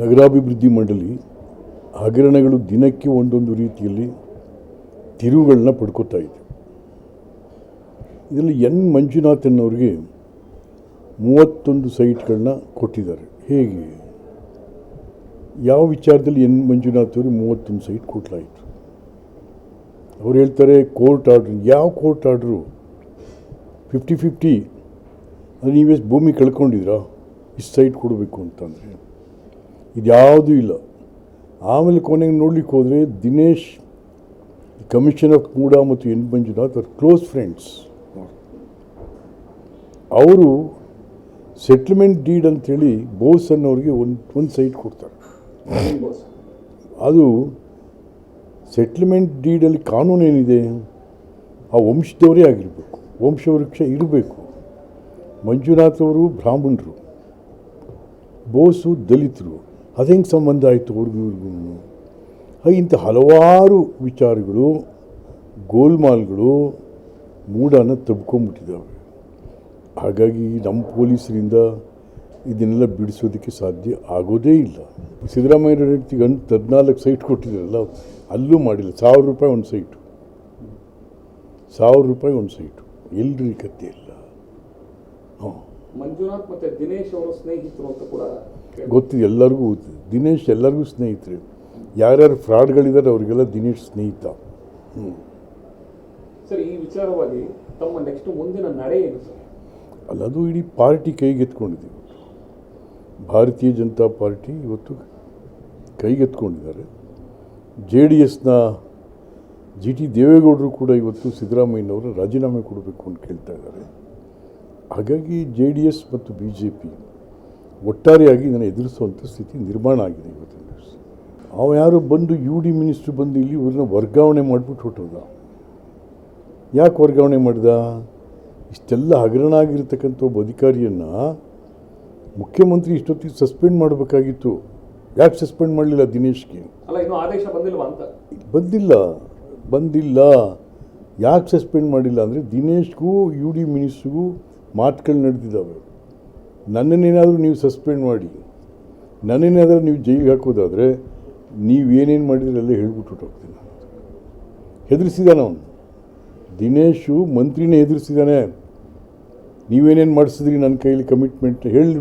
ನಗರಾಭಿವೃದ್ಧಿ ಮಂಡಳಿ ಹಗರಣಗಳು ದಿನಕ್ಕೆ ಒಂದೊಂದು ರೀತಿಯಲ್ಲಿ ತಿರುವುಗಳನ್ನ ಪಡ್ಕೋತಾ ಇದೆ. ಇದರಲ್ಲಿ ಎನ್ ಮಂಜುನಾಥ್ ಅನ್ನೋರಿಗೆ ಮೂವತ್ತೊಂದು ಸೈಟ್ಗಳನ್ನ ಕೊಟ್ಟಿದ್ದಾರೆ. ಹೇಗೆ? ಯಾವ ವಿಚಾರದಲ್ಲಿ ಎನ್ ಮಂಜುನಾಥ್ ಅವರು ಮೂವತ್ತೊಂದು ಸೈಟ್ ಕೊಟ್ಟಲಾಯಿತು ಅವ್ರು ಹೇಳ್ತಾರೆ, ಕೋರ್ಟ್ ಆರ್ಡ್ರ್, ಯಾವ ಕೋರ್ಟ್ ಆರ್ಡ್ರು? Fifty fifty. ಅದು ನೀವೇ ಭೂಮಿ ಕಳ್ಕೊಂಡಿದ್ರಾ ಇಷ್ಟು ಸೈಟ್ ಕೊಡಬೇಕು ಅಂತಂದರೆ. ಇದ್ಯಾವುದೂ ಇಲ್ಲ. ಆಮೇಲೆ ಕೊನೆಗೆ ನೋಡ್ಲಿಕ್ಕೆ ಹೋದರೆ ದಿನೇಶ್ ಕಮಿಷನ್ ಆಫ್ ಕೂಡ ಮತ್ತು ಎನ್ ಮಂಜುನಾಥ್ ಅವ್ರ ಕ್ಲೋಸ್ ಫ್ರೆಂಡ್ಸ್. ಅವರು ಸೆಟ್ಲ್ಮೆಂಟ್ ಡೀಡ್ ಅಂಥೇಳಿ ಬೋಸ್ ಅನ್ನೋರಿಗೆ ಒಂದು ಒಂದು ಸೈಟ್ ಕೊಡ್ತಾರೆ. ಅದು ಸೆಟ್ಲ್ಮೆಂಟ್ ಡೀಡಲ್ಲಿ ಕಾನೂನು ಏನಿದೆ, ಆ ವಂಶದವರೇ ಆಗಿರಬೇಕು. ವಂಶವೃಕ್ಷ ಇರಬೇಕು. ಮಂಜುನಾಥ್ ಅವರು ಬ್ರಾಹ್ಮಣರು, ಬೋಸು ದಲಿತರು. ಅದು ಹೆಂಗೆ ಸಂಬಂಧ ಆಯಿತು ಅವ್ರಿಗೂ ಇವ್ರಿಗೂ ಇಂಥ ಹಲವಾರು ವಿಚಾರಗಳು, ಗೋಲ್ಮಾಲ್ಗಳು ಮೂಡನ ತಬ್ಕೊಂಬಿಟ್ಟಿದ್ದಾವೆ. ಹಾಗಾಗಿ ನಮ್ಮ ಪೊಲೀಸರಿಂದ ಇದನ್ನೆಲ್ಲ ಬಿಡಿಸೋದಕ್ಕೆ ಸಾಧ್ಯ ಆಗೋದೇ ಇಲ್ಲ. ಸಿದ್ದರಾಮಯ್ಯ ವ್ಯಕ್ತಿಗೆ ಅಂತ ಹದಿನಾಲ್ಕು ಸೈಟ್ ಕೊಟ್ಟಿದ್ದಾರಲ್ಲ, ಅಲ್ಲೂ ಮಾಡಿಲ್ಲ. ಸಾವಿರ ರೂಪಾಯಿ ಒಂದು ಸೈಟು. ಸಾವಿರ ರೂಪಾಯಿ ಒಂದು ಸೈಟು. ಎಲ್ರಿ ಕತ್ತೆ ಇಲ್ಲ. ಹಾಂ ಮಂಜುನಾಥ್ ಮತ್ತು ದಿನೇಶ್ ಅವರ ಸ್ನೇಹಿತರು ಅಂತ ಕೂಡ ಗೊತ್ತಿದೆ ಎಲ್ಲರಿಗೂ ಗೊತ್ತಿದೆ ದಿನೇಶ್ ಎಲ್ಲರಿಗೂ ಸ್ನೇಹಿತರು. ಯಾರ್ಯಾರು ಫ್ರಾಡ್ಗಳಿದ್ದಾರೆ ಅವರಿಗೆಲ್ಲ ದಿನೇಶ್ ಸ್ನೇಹಿತ. ಹ್ಞೂ ಸರ್ ಈ ವಿಚಾರವಾಗಿ ತಮ್ಮ ನೆಕ್ಸ್ಟ್ ಮುಂದಿನ ನಡೆ ಏನು ಸರ್? ಅಲ್ಲ ಅದು ಇಡೀ ಪಾರ್ಟಿ ಕೈಗೆತ್ಕೊಂಡಿದೆ ಭಾರತೀಯ ಜನತಾ ಪಾರ್ಟಿ ಇವತ್ತು ಕೈಗೆತ್ಕೊಂಡಿದ್ದಾರೆ. ಜೆ ಡಿ ಎಸ್ನ ಜಿ ಟಿ ದೇವೇಗೌಡರು ಕೂಡ ಇವತ್ತು ಸಿದ್ದರಾಮಯ್ಯನವರು ರಾಜೀನಾಮೆ ಕೊಡಬೇಕು ಅಂತ ಕೇಳ್ತಾ ಇದ್ದಾರೆ. ಹಾಗಾಗಿ ಜೆ ಡಿ ಎಸ್ ಮತ್ತು ಬಿ ಜೆ ಪಿ ಒಟ್ಟಾರೆಯಾಗಿ ಇದನ್ನು ಎದುರಿಸುವಂಥ ಸ್ಥಿತಿ ನಿರ್ಮಾಣ ಆಗಿದೆ ಇವತ್ತಿನ ದಿವಸ. ಅವ ಯಾರು ಬಂದು ಯು ಡಿ ಮಿನಿಸ್ಟ್ರು ಬಂದು ಇಲ್ಲಿ ಇವ್ರನ್ನ ವರ್ಗಾವಣೆ ಮಾಡಿಬಿಟ್ಟು ಹೊಟ್ಟೋದ? ಯಾಕೆ ವರ್ಗಾವಣೆ ಮಾಡಿದ? ಇಷ್ಟೆಲ್ಲ ಹಗರಣ ಆಗಿರ್ತಕ್ಕಂಥ ಒಬ್ಬ ಅಧಿಕಾರಿಯನ್ನು ಮುಖ್ಯಮಂತ್ರಿ ಇಷ್ಟೊತ್ತಿಗೆ ಸಸ್ಪೆಂಡ್ ಮಾಡಬೇಕಾಗಿತ್ತು. ಯಾಕೆ ಸಸ್ಪೆಂಡ್ ಮಾಡಲಿಲ್ಲ ದಿನೇಶ್ಗೆ? ಅಲ್ಲ ಇನ್ನೂ ಆದೇಶ ಬಂದಿಲ್ಲ ಅಂತ? ಬಂದಿಲ್ಲ. ಬಂದಿಲ್ಲ. ಯಾಕೆ ಸಸ್ಪೆಂಡ್ ಮಾಡಿಲ್ಲ ಅಂದರೆ ದಿನೇಶ್ಗೂ ಯು ಡಿ ಮಿನಿಸ್ಟ್ರಿಗೂ ಮಾತುಗಳು ನಡೆದಿದ್ದಾವೆ. ನನ್ನನ್ನೇನಾದರೂ ನೀವು ಸಸ್ಪೆಂಡ್ ಮಾಡಿ ನನ್ನನ್ನೇನಾದರೂ ನೀವು ಜೈಲಿಗೆ ಹಾಕೋದಾದರೆ ನೀವೇನೇನು ಮಾಡಿದ್ರೆ ಎಲ್ಲ ಹೇಳ್ಬಿಟ್ಟು ಹೋಗ್ತೀನಿ ಹೆದರಿಸಿದಾನೆ ಅವನು. ದಿನೇಶು ಮಂತ್ರಿನೇ ಹೆದರಿಸಿದಾನೆ. ನೀವೇನೇನು ಮಾಡಿಸಿದ್ರಿ ನನ್ನ ಕೈಲಿ ಕಮಿಟ್ಮೆಂಟ್ ಹೇಳಿ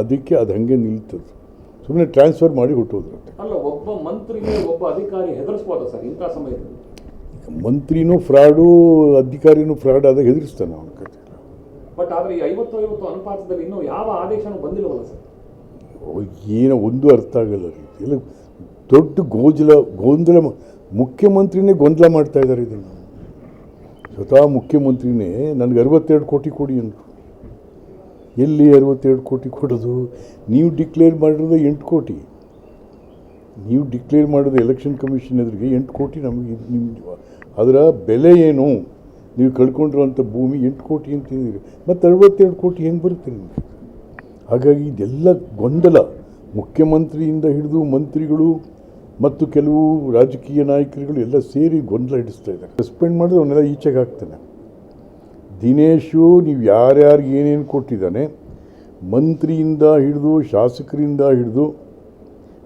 ಅದಕ್ಕೆ ಅದು ಹಾಗೆ ನಿಲ್ತದೆ. ಸುಮ್ಮನೆ ಟ್ರಾನ್ಸ್ಫರ್ ಮಾಡಿ ಹುಟ್ಟೋದ್ರು ಅಲ್ಲ ಒಬ್ಬ ಮಂತ್ರಿಗೆ ಒಬ್ಬ ಅಧಿಕಾರಿ ಹೆದರಿಸ್ಬೋದ ಸರ್ ಇಂಥ ಸಮಯದಲ್ಲಿ? ಮಂತ್ರಿನೂ ಫ್ರಾಡು ಅಧಿಕಾರಿನೂ ಫ್ರಾಡ್ ಆದಾಗ ಹೆದರಿಸ್ತಾನೆ ಅವನ ಕತೆ. ಬಟ್ ಆದ್ರೆ ಈ ಐವತ್ತು ಐವತ್ತು ಅನುಪಾತದಲ್ಲಿ ಇನ್ನೂ ಯಾವ ಆದೇಶನೂ ಬಂದಿಲ್ಲವಲ್ಲ ಸರ್. ಏನೋ ಒಂದು ಅರ್ಥ ಆಗಲ್ಲ ರೀತಿಯಲ್ಲಿ ದೊಡ್ಡ ಗೋಜಲ ಗೊಂದಲ ಮುಖ್ಯಮಂತ್ರಿನೇ ಗೊಂದಲ ಮಾಡ್ತಾ ಇದ್ದಾರೆ ಇದನ್ನು ಸ್ವತಃ ಮುಖ್ಯಮಂತ್ರಿನೇ ನನಗೆ ಅರವತ್ತೆರಡು ಕೋಟಿ ಕೊಡಿ ಅಂದರು. ಎಲ್ಲಿ ಅರವತ್ತೆರಡು ಕೋಟಿ ಕೊಡೋದು? ನೀವು ಡಿಕ್ಲೇರ್ ಮಾಡಿರೋದು ಎಂಟು ಕೋಟಿ. ನೀವು ಡಿಕ್ಲೇರ್ ಮಾಡೋದು ಎಲೆಕ್ಷನ್ ಕಮಿಷನ್ ಎದುರಿಗೆ ಎಂಟು ಕೋಟಿ ನಮಗೆ ನಿಮ್ಮ ಅದರ ಬೆಲೆ ಏನು? ನೀವು ಕಳ್ಕೊಂಡಿರುವಂಥ ಭೂಮಿ ಎಂಟು ಕೋಟಿ ಅಂತಿದ್ದೀರಿ ಮತ್ತು ಅರವತ್ತೆರಡು ಕೋಟಿ ಹೆಂಗೆ ಬರುತ್ತೆ ನಿಮಗೆ? ಹಾಗಾಗಿ ಇದೆಲ್ಲ ಗೊಂದಲ. ಮುಖ್ಯಮಂತ್ರಿಯಿಂದ ಹಿಡಿದು ಮಂತ್ರಿಗಳು ಮತ್ತು ಕೆಲವು ರಾಜಕೀಯ ನಾಯಕರುಗಳು ಎಲ್ಲ ಸೇರಿ ಗೊಂದಲ ಹಿಡಿಸ್ತಾ ಇದ್ದಾರೆ. ಸಸ್ಪೆಂಡ್ ಮಾಡಿದ್ರೆ ಅವನ್ನೆಲ್ಲ ಈಚೆಗೆ ಹಾಕ್ತಾನೆ. ದಿನೇಶು, ನೀವು ಯಾರ್ಯಾರಿಗೆ ಏನೇನು ಕೊಟ್ಟಿದ್ದಾನೆ, ಮಂತ್ರಿಯಿಂದ ಹಿಡಿದು, ಶಾಸಕರಿಂದ ಹಿಡಿದು,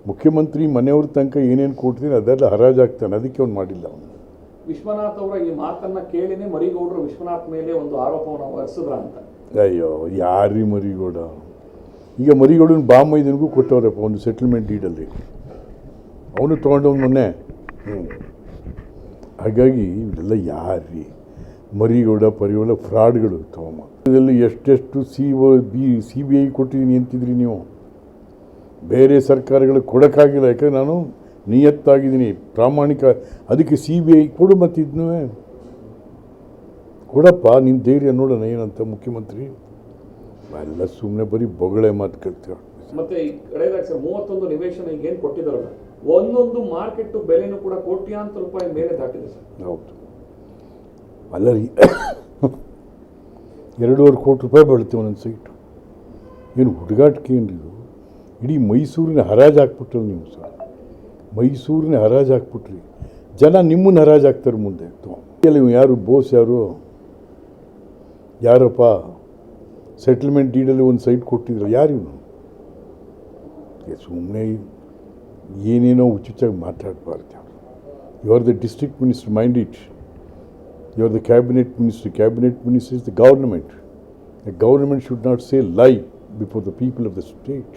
ಮುಖ್ಯಮಂತ್ರಿ ಮನೆಯವ್ರ ತನಕ ಏನೇನು ಕೊಟ್ಟಿದ್ದೀನಿ, ಅದೆಲ್ಲ ಹರಾಜಾಗ್ತಾನೆ. ಅದಕ್ಕೆ ಅವ್ನು ಮಾಡಿಲ್ಲ ಅವನು. ವಿಶ್ವನಾಥ್ ಅವರ ಈ ಮಾತನ್ನ ಕೇಳಿನೇ ಮರಿಗೌಡರು ವಿಶ್ವನಾಥ್ ಮೇಲೆ ಒಂದು ಆರೋಪವನ್ನು ಹೊರಿಸಿದ್ರ ಅಂತ. ಅಯ್ಯೋ, ಯಾರಿ ಮರಿಗೌಡ? ಈಗ ಮರಿಗೌಡನ ಬಾಮೈದನಿಗೂ ಕೊಟ್ಟವ್ರಪ್ಪ ಒಂದು ಸೆಟಲ್ಮೆಂಟ್ ಡೀಡಲ್ಲಿ ಅವನು ತೊಗೊಂಡವ್ನು ಮೊನ್ನೆ. ಹ್ಞೂ ಹಾಗಾಗಿ ಇವರೆಲ್ಲ ಯಾರೀ? ಮರಿಗೌಡ ಪರಿಗೌಡ ಫ್ರಾಡ್ಗಳು ತೋಮ ಇದರಲ್ಲಿ ಎಷ್ಟೆಷ್ಟು C B C B I ಕೊಟ್ಟಿದ್ದೀನಿ ಅಂತಿದ್ರಿ ನೀವು? ಬೇರೆ ಸರ್ಕಾರಗಳು ಕೊಡೋಕ್ಕಾಗಿಲ್ಲ, ಯಾಕಂದ್ರೆ ನಾನು ನಿಯತ್ತಾಗಿದ್ದೀನಿ ಪ್ರಾಮಾಣಿಕ ಅದಕ್ಕೆ ಸಿ ಬಿ ಐ ಕೊಡು ಮತ್ತಿದ್ನೂ. ಕೊಡಪ್ಪ ನಿನ್ನ ಧೈರ್ಯ ನೋಡೋಣ ಏನಂತ ಮುಖ್ಯಮಂತ್ರಿ. ಎಲ್ಲ ಸುಮ್ಮನೆ ಬರೀ ಬೊಗಳೆ ಮಾತು ಕೇಳ್ತೀವಿ ಮತ್ತೆ ಈ ಕಡೆದಾಗ ಸರ್ ಮೂವತ್ತೊಂದು ನಿವೇಶನ ಈಗ ಏನು ಕೊಟ್ಟಿದ್ದಾರಲ್ಲ ಒಂದೊಂದು ಮಾರ್ಕೆಟ್ ಬೆಲೆನೂ ಕೂಡ ಕೋಟ್ಯಾಂತರ ರೂಪಾಯಿ ಮೇಲೆ ದಾಟಿದೆ ಸರ್. ಹೌದು. ಅಲ್ಲ ರೀ ಎರಡೂವರೆ ಕೋಟಿ ರೂಪಾಯಿ ಬೀಳುತ್ತೆ ಒಂದೊಂದು ಸೈಟು. ಏನು ಹುಡುಗಾಟಿಕೆ ಏನು ಇದು? ಇಡೀ ಮೈಸೂರಿನ ಹರಾಜು ಹಾಕ್ಬಿಟ್ಟು ನೀವು ಸರ್. ಮೈಸೂರಿನ ಹರಾಜು ಹಾಕ್ಬಿಟ್ರಿ. ಜನ ನಿಮ್ಮನ್ನ ಹರಾಜು ಹಾಕ್ತಾರೆ ಮುಂದೆ. ಕೆಲವು ಯಾರು? ಬೋಸ್ ಯಾರು? ಯಾರಪ್ಪ? ಸೆಟಲ್ಮೆಂಟ್ ಡೀಡಲ್ಲಿ ಒಂದು ಸೈಟ್ ಕೊಟ್ಟಿದ್ರು ಯಾರು ಸುಮ್ಮನೆ ಏನೇನೋ ಉಚಿತವಾಗಿ ಮಾತಾಡಬಾರ್ದು you are the district minister mind it you are the cabinet minister cabinet minister is the government the government should not say lie before the people of the state